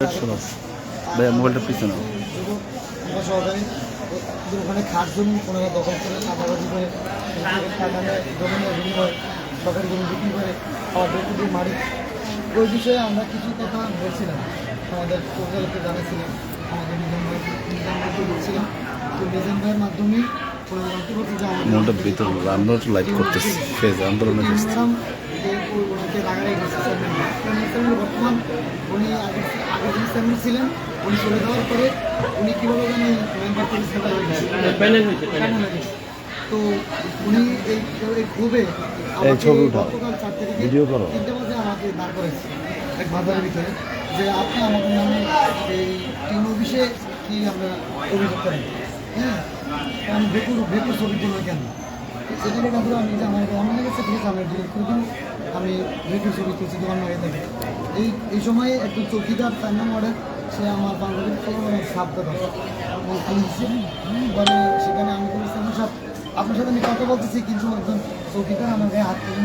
শোনো ভাইয়া, মোবাইলটা ওখানে খাট জমি ওনারা করে চাঁদাবাজি করে জমিনের বিনিময়ে সরকারি জমি বিক্রি করে আবার ওই বিষয়ে আমরা কিছু কথা বলছিলাম আমাদের পরিচালককে জানাচ্ছিলাম। আমাদের নিজাম ভাই নিজাম ভাইকে বলছিলাম তো নিজাম ভাইয়ের মাধ্যমেই মোবাইলটা ভিতরে আমরা লাইভ করতেছি ফেজ চেয়ারম্যান বর্তমান উনি আগে ছিলেন উনি চলে যাওয়ার পরে উনি কীভাবে? তো উনি এই এই ভিডিও করো। তিনটে আমাকে এক বাজারের ভিতরে যে আপনি আমাদের নামে এই টিম অফিসে কি আমরা অভিযোগ করেন হ্যাঁ আমি বেকুর বেকুর ছবি তুলবে কেন? লেখা আমি আমার অনলাইনে গেছে ঠিক আছে আমি ডিলিট আমি বেকুর ছবি তুলছি, দোকান লাগে দেখে। এই এই সময়ে একটু চৌকিদার তার নাম অর্ডার সে আমার বান্ধবীর সাপ দেবে বলে সেখানে আমি বলেছিলাম সব আপনার সাথে আমি কথা বলতেছি, কিন্তু একজন চৌকিদার আমার গায়ে হাত তুলল।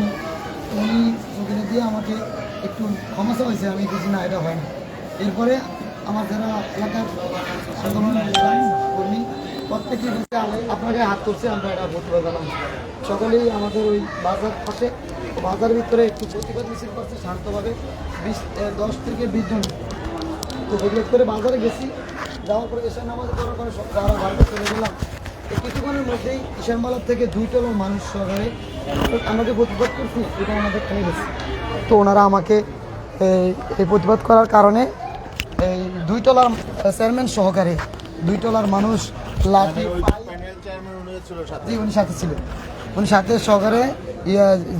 উনি চৌকিদার দিয়ে আমাকে একটু ক্ষমা চাইছে, আমি কিছু না, এটা হয় এরপরে আমার যারা এলাকার কর্মী প্রত্যেকে বলছে আমি- আপনার গায়ে হাত তুলছে, আমরা এটা প্রতিবাদ জানাব। সকলেই আমাদের ওই বাজার পাশে বাজারের ভিতরে একটু প্রতিবাদ মিছিল করছে শান্তভাবে। বিশ দশ থেকে বিশ জন। তো প্রতিবাদ করে বাজারে গেছি, যাওয়ার পরে এসে নামাজ পড়ার পরে সব যারা বাড়িতে চলে গেলাম এই কিছুক্ষণের মধ্যেই ঈশানবালার থেকে দুই টন মানুষ সহকারে আমরা যে প্রতিবাদ করছি, এটা আমাদের খেলে গেছে। তো ওনারা আমাকে এই প্রতিবাদ করার কারণে এই দুই টলার চেয়ারম্যান সহকারে দুই টলার মানুষ জি উনি সাথে ছিলেন। উনি সাথে সহকারে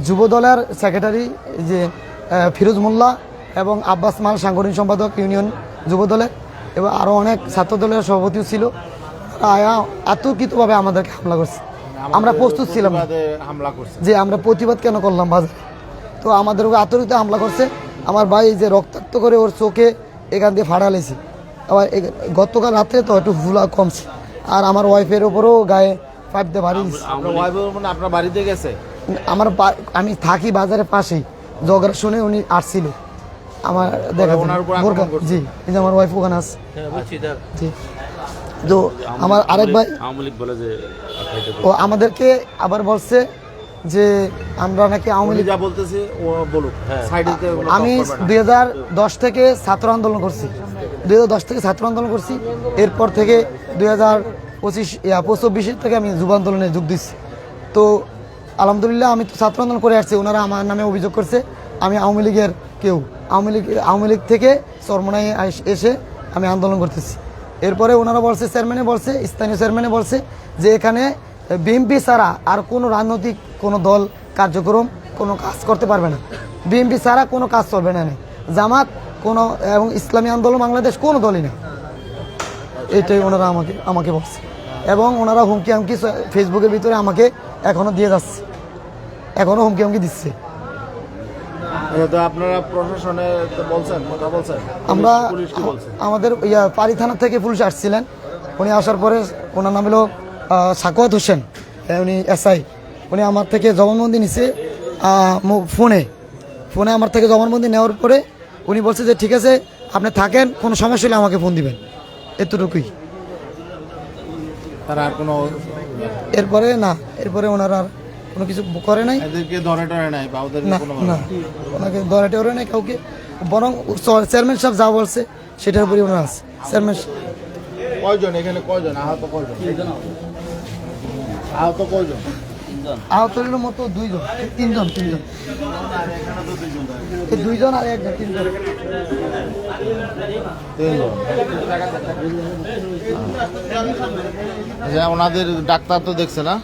যুব দলের সেক্রেটারি যে ফিরোজ মোল্লা এবং আব্বাস মাল সাংগঠনিক সম্পাদক ইউনিয়ন যুব দলের এবং আরও অনেক ছাত্র দলের সভাপতিও ছিল। আয়া আতঙ্কিতভাবে আমাদেরকে হামলা করছে। আমরা প্রস্তুত ছিলাম। যে আমরা প্রতিবাদ কেন করলাম বাজারে তো আমাদের উপরে আতঙ্কিত হামলা করছে। আমার ভাই যে রক্তাক্ত করে ওর চোখে এখান দিয়ে ফাড়া লেছি আবার গতকাল রাত্রে তো একটু ফুলা কমছে। আর আমার ওয়াইফের ওপরেও গায়ে পাইপ দিয়ে ভারী দিছে। আপনার ওয়াইফ মানে আপনার বাড়িতে গেছে? আমার আমি থাকি বাজারের পাশেই। ঝগড়া শুনে উনি আসছিল। আমার দেখা? জি এই যে আমার ওয়াইফ ওখানে আছে। জি। তো আমার আরেক ভাই আওয়ামী বলে যে ও আমাদেরকে আবার বলছে যে আমরা নাকি আওয়ামী লীগ যা বলতেছে ও বলুক। সাইডে আমি দুই হাজার দশ থেকে ছাত্র আন্দোলন করছি। দুই হাজার দশ থেকে ছাত্র আন্দোলন করছি। এরপর থেকে দুই হাজার পঁচিশ চব্বিশের থেকে আমি যুব আন্দোলনে যোগ দিচ্ছি। তো আলহামদুলিল্লাহ আমি তো ছাত্র আন্দোলন করে আসছি, ওনারা আমার নামে অভিযোগ করছে, আমি আওয়ামী লীগের কেউ। আওয়ামী লীগ আওয়ামী লীগ থেকে চরমনায় এসে আমি আন্দোলন করতেছি। এরপরে ওনারা বলছে, চেয়ারম্যানে বলছে, স্থানীয় চেয়ারম্যানে বলছে যে এখানে বিএমপি ছাড়া আর কোনো রাজনৈতিক কোনো দল কার্যক্রম, কোনো কাজ করতে পারবে না। বিএমপি ছাড়া কোনো কাজ চলবে না। জামাত কোনো এবং ইসলামী আন্দোলন বাংলাদেশ কোনো দলই না। এটাই ওনারা আমাকে আমাকে বলছে। এবং ওনারা হুমকি হামকি ফেসবুকের ভিতরে আমাকে এখনও দিয়ে যাচ্ছে। এখনও হুমকি হামকি দিচ্ছে। আপনারা প্রশাসনে বলছেন কথা বলছেন? আমরা আমাদের ইয়া পারি থানা থেকে পুলিশ আসছিলেন। উনি আসার পরে ওনার নাম হলো সাকোয়াত হোসেন। এ, উনি এসআই। উনি আমার থেকে জবানবন্দি নিছে ফোনে। ফোনে আমার থেকে জবানবন্দি নেওয়ার পরে উনি বলছে যে ঠিক আছে আপনি থাকেন কোনো সমস্যা হলে আমাকে ফোন দিবেন। এতটুকুই। তারা আর কোনো এরপরে না এরপরে ওনারা আর কোনো কিছু করে নাই। এদেরকে ধরে টরে নাই বা ওদেরকে না কোনো না ওনাকে ধরাটে ওরে নাই কাউকে। বরং চেয়ারম্যান সাহেব যা বলছে সেটার উপরই ওনারা আছে। চেয়ারম্যান কয়জন এখানে কয়জন? আহত কয়জন? আহত কয়জন? আহতের মতো দুইজন তিনজন তিনজন। দুইজন আর একজন তিনজন। আচ্ছা, ওনাদের ডাক্তার তো দেখছে না?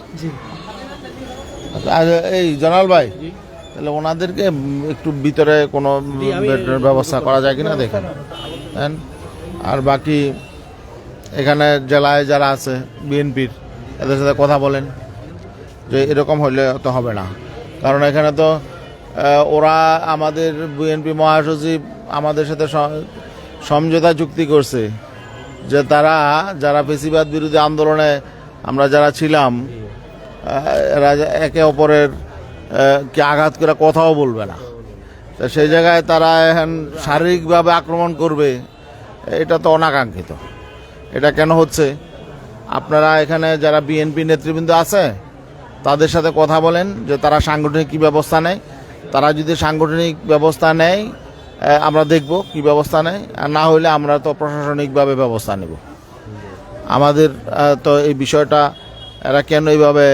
আর এই জনাল ভাই তাহলে ওনাদেরকে একটু ভিতরে কোনো বেডের ব্যবস্থা করা যায় কিনা দেখেন। হ্যাঁ আর বাকি এখানে জেলায় যারা আছে বিএনপির এদের সাথে কথা বলেন। যে এরকম হলে তো হবে না। কারণ এখানে তো ওরা আমাদের বিএনপি মহাসচিব আমাদের সাথে সমঝোতা চুক্তি করছে যে তারা যারা ফেসিবাদ বিরোধী আন্দোলনে আমরা যারা ছিলাম এরা একে অপরের কে আঘাত করে কথাও বলবে না। তো সেই জায়গায় তারা এখন শারীরিকভাবে আক্রমণ করবে, এটা তো অনাকাঙ্ক্ষিত। এটা কেন হচ্ছে? আপনারা এখানে যারা বিএনপি নেতৃবৃন্দ আছে তাদের সাথে কথা বলেন যে তারা সাংগঠনিক কী ব্যবস্থা নেয়। তারা যদি সাংগঠনিক ব্যবস্থা নেয় আমরা দেখব কি ব্যবস্থা নেয়। আর না হলে আমরা তো প্রশাসনিকভাবে ব্যবস্থা নেব। আমাদের তো এই বিষয়টা, এরা কেন এইভাবে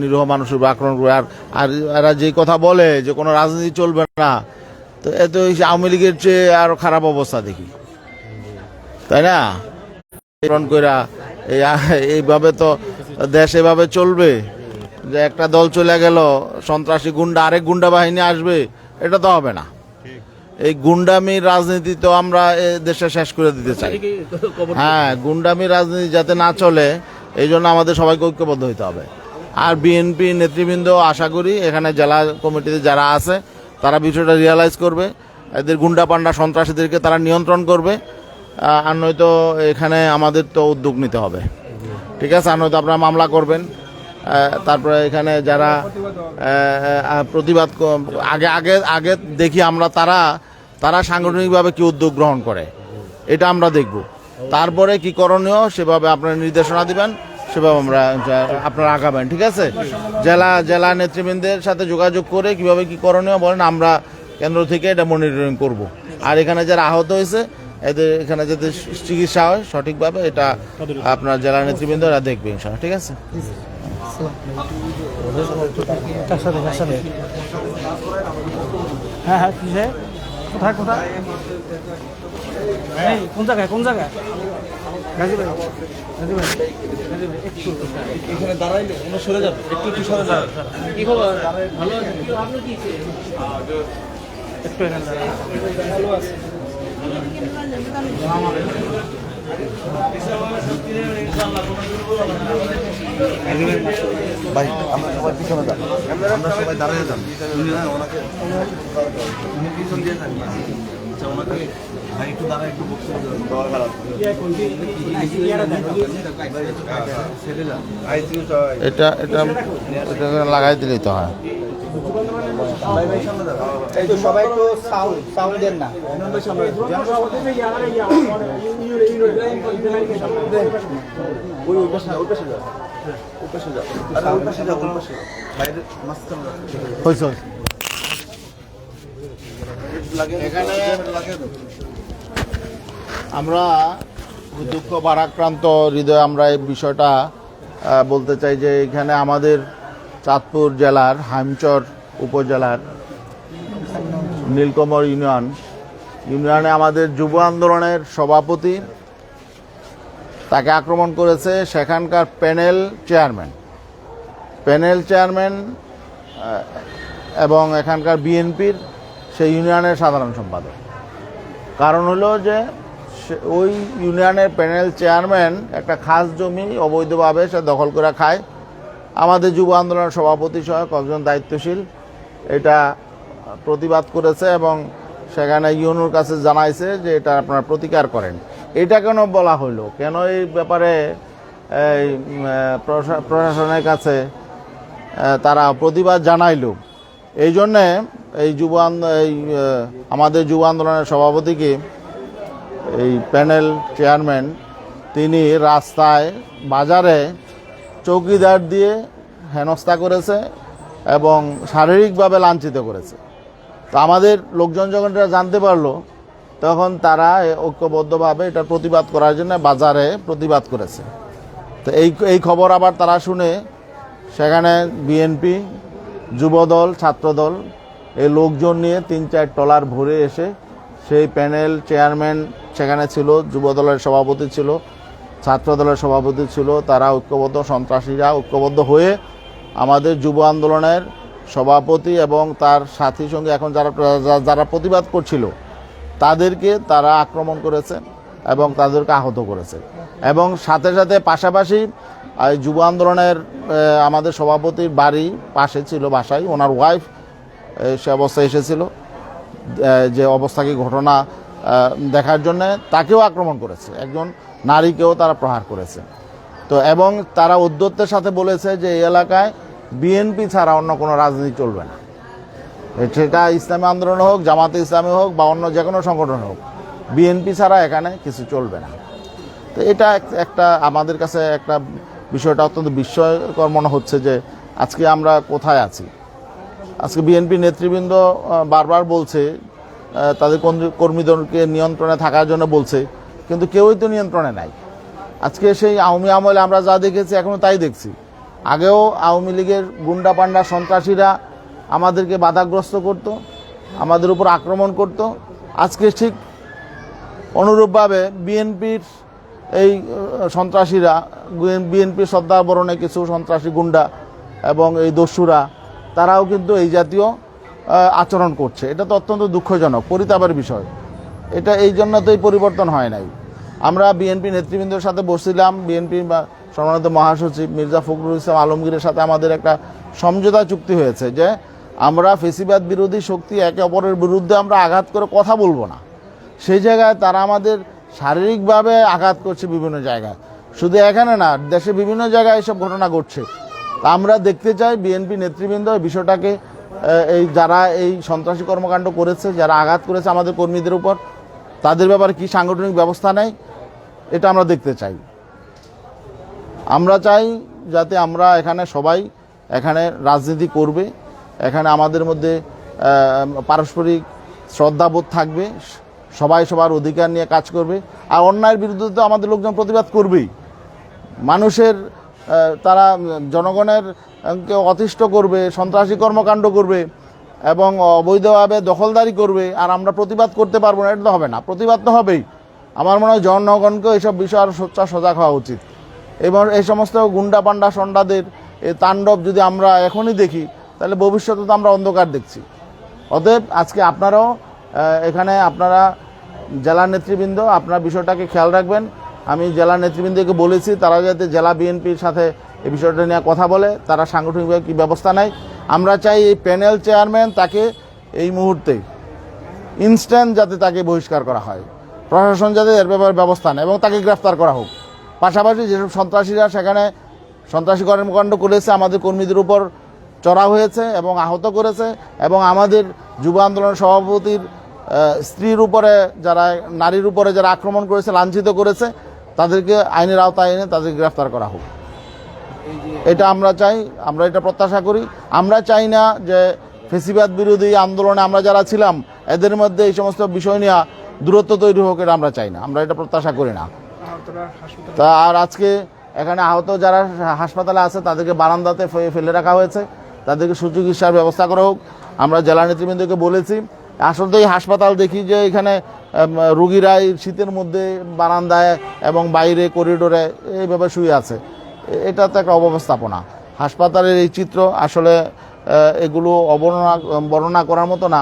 নিরীহ মানুষের আক্রমণ করে? আর আর এরা যেই কথা বলে যে কোনো রাজনীতি চলবে না, তো এত যে আওয়ামী লীগের চেয়ে আরও খারাপ অবস্থা দেখি। তাই না? এই এইভাবে তো দেশ এভাবে চলবে। যে একটা দল চলে গেল সন্ত্রাসী গুন্ডা আরেক গুন্ডা বাহিনী আসবে এটা তো হবে না। এই গুন্ডামির রাজনীতি তো আমরা এ দেশে শেষ করে দিতে চাই। হ্যাঁ গুন্ডামি রাজনীতি যাতে না চলে এই জন্য আমাদের সবাইকে ঐক্যবদ্ধ হইতে হবে। আর বিএনপি নেতৃবৃন্দ আশা করি এখানে জেলা কমিটিতে যারা আছে তারা বিষয়টা রিয়ালাইজ করবে। এদের গুন্ডা পান্ডা সন্ত্রাসীদেরকে তারা নিয়ন্ত্রণ করবে। আর নয়তো এখানে আমাদের তো উদ্যোগ নিতে হবে। ঠিক আছে আর নয়তো আপনারা মামলা করবেন। তারপরে এখানে যারা প্রতিবাদ আগে আগে আগে দেখি আমরা তারা তারা সাংগঠনিকভাবে কি উদ্যোগ গ্রহণ করে। এটা আমরা দেখব। তারপরে কি করণীয়, সেভাবে আপনারা নির্দেশনা দিবেন, সেভাবে আমরা আপনারা আগাবেন, ঠিক আছে? জেলা জেলা নেতৃবৃন্দের সাথে যোগাযোগ করে কীভাবে কি করণীয় বলেন, আমরা কেন্দ্র থেকে এটা মনিটরিং করব। আর এখানে যারা আহত হয়েছে, এদের এখানে যাতে চিকিৎসা হয়, সঠিকভাবে এটা আপনার জেলা নেতৃবৃন্দ এরা দেখবে ইনশাল্লাহ ঠিক আছে? হ্যাঁ হ্যাঁ কি কোথায় কোথায়? এই কোন জায়গায় কোন জায়গায়? গাজী ভাই গাজী ভাই গাজী ভাই একটু এখানে দাঁড়াইলে অন্য সরে যাবে একটু একটু সরে যাবে। কি খবর? ভালো আছেন? কি আপনি কি একটু এখানে দাঁড়ান। ভালো আছে। ভাই, আমরা সবাই পিছনে যান। আমরা সবাই দাঁড়িয়ে যান। আচ্ছা এটা এটা এটা লাগাই দিলেই তো হয়। এই তো সবাই তো সাউন্ড সাউন্ড না ওই ওই পাশে ওই পাশে যাও ওই পাশে যাও আরে ওই পাশে যাও ওই পাশে বাইরে মাঝখানে যাও হয়েছে হয়েছে। এখানে লাগে আমরা দুঃখ ভারাক্রান্ত হৃদয়ে আমরা এই বিষয়টা বলতে চাই যে এখানে আমাদের চাঁদপুর জেলার, হাইমচর উপজেলার নীলকমর ইউনিয়ন। ইউনিয়নে আমাদের যুব আন্দোলনের সভাপতি, তাকে আক্রমণ করেছে সেখানকার প্যানেল চেয়ারম্যান। প্যানেল চেয়ারম্যান এবং এখানকার বিএনপির সেই ইউনিয়নের সাধারণ সম্পাদক। কারণ হলো যে ওই ইউনিয়নের প্যানেল চেয়ারম্যান একটা খাস জমি অবৈধভাবে সে দখল করে খায়। আমাদের যুব আন্দোলনের সভাপতি সহ কয়েকজন দায়িত্বশীল। এটা প্রতিবাদ করেছে এবং সেখানে ইউনুর কাছে জানাইছে যে এটা আপনারা প্রতিকার করেন। এটা কেন বলা হলো কেন এই ব্যাপারে, এই প্রশা- প্রশাসনের কাছে তারা প্রতিবাদ জানাইল? এই জন্যে এই যুব এই আমাদের যুব আন্দোলনের সভাপতিকে এই প্যানেল চেয়ারম্যান, তিনি রাস্তায়, বাজারে চৌকিদার দিয়ে হেনস্থা করেছে এবং শারীরিকভাবে লাঞ্ছিত করেছে। তো আমাদের লোকজন যখন এটা জানতে পারল, তখন তারা ঐক্যবদ্ধভাবে এটা প্রতিবাদ করার জন্য বাজারে প্রতিবাদ করেছে। তো এই এই খবর আবার তারা শুনে সেখানে বিএনপি, যুবদল, ছাত্রদল, এই লোকজন নিয়ে তিন চার টলার ভরে এসে সেই প্যানেল চেয়ারম্যান সেখানে ছিল, যুবদলের সভাপতি ছিল ছাত্রদলের সভাপতি ছিল, তারা ঐক্যবদ্ধ, সন্ত্রাসীরা ঐক্যবদ্ধ হয়ে আমাদের যুব আন্দোলনের সভাপতি এবং তার সাথী সঙ্গে এখন যারা যারা প্রতিবাদ করছিল, তাদেরকে তারা আক্রমণ করেছে এবং তাদেরকে আহত করেছে। এবং সাথে সাথে পাশাপাশি যুব আন্দোলনের আমাদের সভাপতির বাড়ি পাশে ছিল বাসায়, ওনার ওয়াইফ সে অবস্থায় এসেছিল। যে অবস্থা কি ঘটনা দেখার জন্য তাকেও আক্রমণ করেছে। একজন নারীকেও তারা প্রহার করেছে। তো এবং তারা উদ্যত্তের সাথে বলেছে যে এই এলাকায় বিএনপি ছাড়া অন্য কোনো রাজনীতি চলবে না। সেটা ইসলামী আন্দোলন হোক, জামাতে ইসলামী হোক বা অন্য যে কোনো সংগঠন হোক, বিএনপি ছাড়া এখানে কিছু চলবে না। তো এটা একটা আমাদের কাছে একটা বিষয়টা অত্যন্ত বিস্ময়কর মনে হচ্ছে যে আজকে আমরা কোথায় আছি? আজকে বিএনপি নেতৃবৃন্দ বারবার বলছে তাদের কর্মী- কর্মীদেরকে নিয়ন্ত্রণে থাকার জন্য বলছে, কিন্তু কেউই তো নিয়ন্ত্রণে নাই। আজকে সেই আওয়ামী আমলে আমরা যা দেখেছি এখনও তাই দেখছি। আগেও আওয়ামী লীগের গুন্ডা পান্ডা সন্ত্রাসীরা আমাদেরকে বাধাগ্রস্ত করত, আমাদের উপর আক্রমণ করত। আজকে ঠিক অনুরূপভাবে বিএনপির এই সন্ত্রাসীরা বিএনপির শ্রদ্ধাবরণে কিছু সন্ত্রাসী গুন্ডা এবং এই দস্যুরা, তারাও কিন্তু এই জাতীয় আচরণ করছে। এটা তো অত্যন্ত দুঃখজনক, পরিতাপের বিষয়। এটা এই জন্য তো এই পরিবর্তন হয় নাই। আমরা বিএনপি নেতৃবৃন্দের সাথে বসছিলাম, বিএনপি বা সম্মানিত মহাসচিব মির্জা ফখরুল ইসলাম আলমগীরের সাথে আমাদের একটা সমঝোতা চুক্তি হয়েছে যে আমরা ফেসিবাদ বিরোধী শক্তি একে অপরের বিরুদ্ধে আমরা আঘাত করে কথা বলব না। সেই জায়গায় তারা আমাদের শারীরিকভাবে আঘাত করছে বিভিন্ন জায়গায়। শুধু এখানে না, দেশে বিভিন্ন জায়গায় এসব ঘটনা ঘটছে। তা আমরা দেখতে চাই বিএনপি নেতৃবৃন্দ বিষয়টাকে এই যারা এই সন্ত্রাসী কর্মকাণ্ড করেছে, যারা আঘাত করেছে আমাদের কর্মীদের উপর, তাদের ব্যাপারে কি সাংগঠনিক ব্যবস্থা নেয় এটা আমরা দেখতে চাই। আমরা চাই যাতে আমরা এখানে সবাই এখানে রাজনীতি করবে, এখানে আমাদের মধ্যে পারস্পরিক শ্রদ্ধাবোধ থাকবে, সবাই সবার অধিকার নিয়ে কাজ করবে। আর অন্যায়ের বিরুদ্ধে তো আমাদের লোকজন প্রতিবাদ করবেই। মানুষের তারা, জনগণের অতিষ্ঠ করবে, সন্ত্রাসী কর্মকাণ্ড করবে এবং অবৈধভাবে দখলদারি করবে, আর আমরা প্রতিবাদ করতে পারব না, এটা তো হবে না। প্রতিবাদ তো হবেই। আমার মনে হয় জনগণকেও এইসব বিষয়ে আরও সোচ্চার সজাগ হওয়া উচিত। এবং এই সমস্ত গুন্ডা পান্ডা সন্ডাদের এই তাণ্ডব যদি আমরা এখনই দেখি, তাহলে ভবিষ্যতে তো আমরা অন্ধকার দেখছি। অতএব আজকে আপনারাও এখানে আপনারা জেলা নেতৃবৃন্দ, আপনার বিষয়টাকে খেয়াল রাখবেন। আমি জেলা নেতৃবৃন্দকে বলেছি, তারা যাতে জেলা বিএনপির সাথে এই বিষয়টা নিয়ে কথা বলে, তারা সাংগঠনিকভাবে কী ব্যবস্থা নেয়। আমরা চাই এই প্যানেল চেয়ারম্যান তাকে এই মুহূর্তে ইনস্ট্যান্ট যাতে তাকে বহিষ্কার করা হয়। প্রশাসন যাতে এর ব্যাপারে ব্যবস্থা নেয় এবং তাকে গ্রেফতার করা হোক। পাশাপাশি যেসব সন্ত্রাসীরা সেখানে সন্ত্রাসী কর্মকাণ্ড করেছে, আমাদের কর্মীদের উপর চড়া হয়েছে এবং আহত করেছে এবং আমাদের যুব আন্দোলন সভাপতির স্ত্রীর উপরে যারা, নারীর উপরে যারা আক্রমণ করেছে, লাঞ্ছিত করেছে, তাদেরকে আইনের আওতায় এনে তাদেরকে গ্রেফতার করা হোক। এটা আমরা চাই, আমরা এটা প্রত্যাশা করি। আমরা চাই না যে ফেসিবাদ বিরোধী আন্দোলনে আমরা যারা ছিলাম, এদের মধ্যে এই সমস্ত বিষয় নিয়ে দূরত্ব তৈরি হোক এটা আমরা চাই না। আমরা এটা প্রত্যাশা করি না। তা আর আজকে এখানে আহত যারা হাসপাতালে আছে, তাদেরকে বারান্দাতে ফেলে রাখা হয়েছে। তাদেরকে সুচিকিৎসার ব্যবস্থা করা হোক। আমরা জেলা নেতৃবৃন্দকে বলেছি, আসলে এই হাসপাতাল দেখি যে এখানে রুগীরা শীতের মধ্যে বারান্দায় এবং বাইরে করিডোরে এইভাবে শুয়ে আছে। এটা তো একটা অব্যবস্থাপনা। হাসপাতালের এই চিত্র আসলে এগুলো অবর্ণনা বর্ণনা করার মতো না।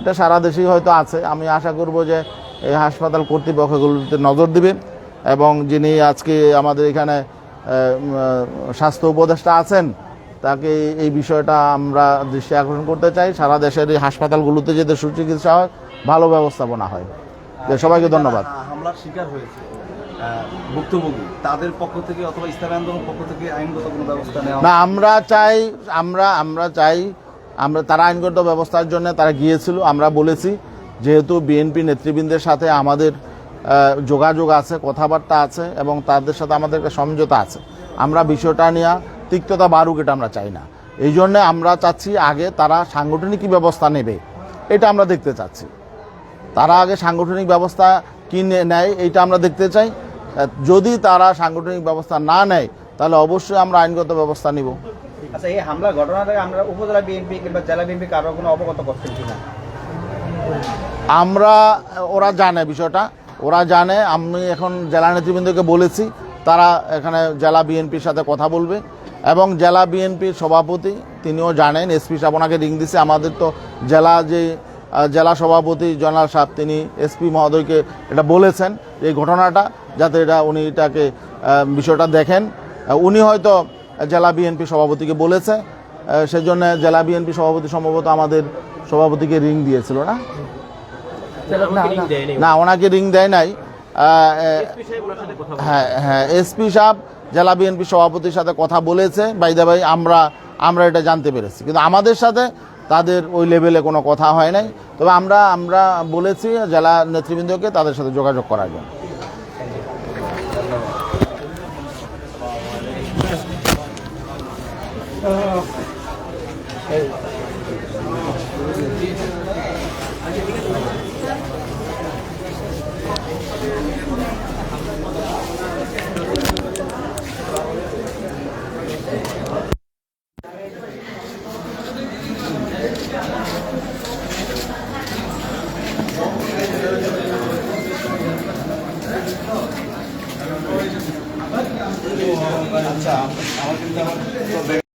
এটা সারা দেশেই হয়তো আছে। আমি আশা করব যে এই হাসপাতাল কর্তৃপক্ষ এগুলোতে নজর দিবে এবং যিনি আজকে আমাদের এখানে স্বাস্থ্য উপদেষ্টা আছেন তাকে এই বিষয়টা আমরা দৃষ্টি আকর্ষণ করতে চাই। সারা দেশের এই হাসপাতালগুলোতে যাতে সুচিকিৎসা হয় ভালো ব্যবস্থাপনা হয়। সবাইকে ধন্যবাদ। হামলার শিকার হয়েছে। ভুক্তভোগী। তাদের পক্ষ থেকে অথবা ইসলামী আন্দোলনের পক্ষ থেকে আইনগত কোনো ব্যবস্থা নেওয়া না, আমরা চাই, আমরা আমরা চাই, আমরা, তারা আইনগত ব্যবস্থার জন্য তারা গিয়েছিল, আমরা বলেছি, যেহেতু বিএনপি নেতৃবৃন্দের সাথে আমাদের যোগাযোগ আছে, কথাবার্তা আছে, এবং তাদের সাথে আমাদের সমঝোতা আছে। আমরা বিষয়টা নিয়ে তিক্ততা বাড়ুক এটা আমরা চাই না। এই জন্যে আমরা চাচ্ছি আগে তারা সাংগঠনিক ব্যবস্থা নেবে, এটা আমরা দেখতে চাচ্ছি। তারা আগে সাংগঠনিক ব্যবস্থা কি নেয়, এইটা আমরা দেখতে চাই। যদি তারা সাংগঠনিক ব্যবস্থা না নেয় তাহলে অবশ্যই আমরা আইনগত ব্যবস্থা নিব। আচ্ছা এই হামলার ঘটনাটাকে আমরা উপজেলা বিএনপি কিংবা জেলা বিএনপি কারও কোনো অবগত করছেন কিনা? আমরা ওরা জানে বিষয়টা। ওরা জানে আমি এখন জেলা নেতৃবৃন্দকে বলেছি তারা এখানে জেলা বিএনপির সাথে কথা বলবে। এবং জেলা বিএনপির সভাপতি তিনিও জানেন এসপি সাহেব ওনাকে রিং দিছে। আমাদের তো জেলা যে জেলা সভাপতি জনাল সাহেব তিনি এসপি মহোদয়কে এটা বলেছেন এই ঘটনাটা যাতে এটা উনি এটাকে বিষয়টা দেখেন। উনি হয়তো জেলা বিএনপি সভাপতিকে বলেছে সেজন্য জেলা বিএনপি সভাপতি সম্ভবত আমাদের সভাপতিকে রিং দিয়েছিল না? না ওনাকে রিং দেয় নাই। হ্যাঁ হ্যাঁ এসপি সাহেব জেলা বিএনপি সভাপতির সাথে কথা বলেছে। বাইদা ভাই আমরা আমরা এটা জানতে পেরেছি। কিন্তু আমাদের সাথে তাদের ওই লেভেলে কোনো কথা হয় নাই। তবে আমরা আমরা বলেছি জেলা নেতৃবৃন্দকে তাদের সাথে যোগাযোগ করার জন্য।